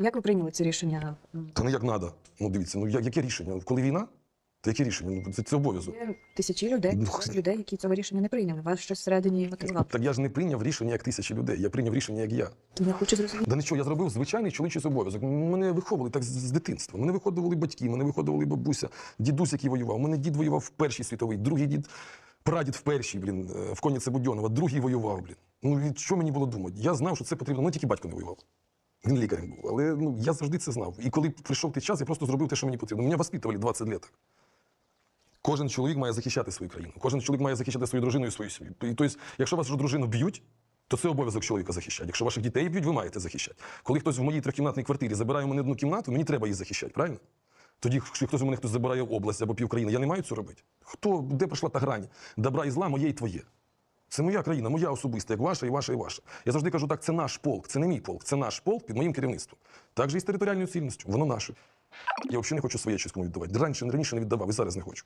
Як ви прийняли це рішення? Та не як надо. Ну дивіться, ну я- яке рішення? Коли війна, то яке рішення? Ну, це, це обов'язок. Є тисячі людей, Ну, багато людей, які цього рішення не прийняли. Вас щось всередині мотивувало. Так я ж не прийняв рішення як тисячі людей. Я прийняв рішення як я. Я хочу зрозуміти. Да нічого, я зробив звичайний чоловічий обов'язок. Мене виховували так з, з дитинства. Мене виходили батьки, мене виходили бабуся, дідусь, який воював. Мене дід воював в першій світовій, другий дід, прадід в першій, блін, е, в коніце Будьонова, другий воював, блін. Ну і що мені було думати? Я знав, що це потрібно. Ну тільки батько не воював. Він лікарем був. Але ну, я завжди це знав. І коли прийшов той час, я просто зробив те, що мені потрібно. Мене воспитували 20 років. Кожен чоловік має захищати свою країну. Кожен чоловік має захищати свою дружину і свою сім'ю. Тобто, якщо вашу дружину б'ють, то це обов'язок чоловіка захищати. Якщо ваших дітей б'ють, ви маєте захищати. Коли хтось в моїй трьохкімнатній квартирі забирає у мене одну кімнату, мені треба її захищати, правильно? Тоді, якщо хтось у мене хтось забирає область або півкраїни, я не маю цього робити. Хто, де пройшла та грань? Добра і зла моє і твоє. Це моя країна, моя особиста, як ваша, і ваша, і ваша. Я завжди кажу, так, це наш полк, це не мій полк, це наш полк під моїм керівництвом. Так же і з територіальною цільністю, воно наше. Я взагалі не хочу своє щось віддавати. Раніше, раніше не віддавав і зараз не хочу.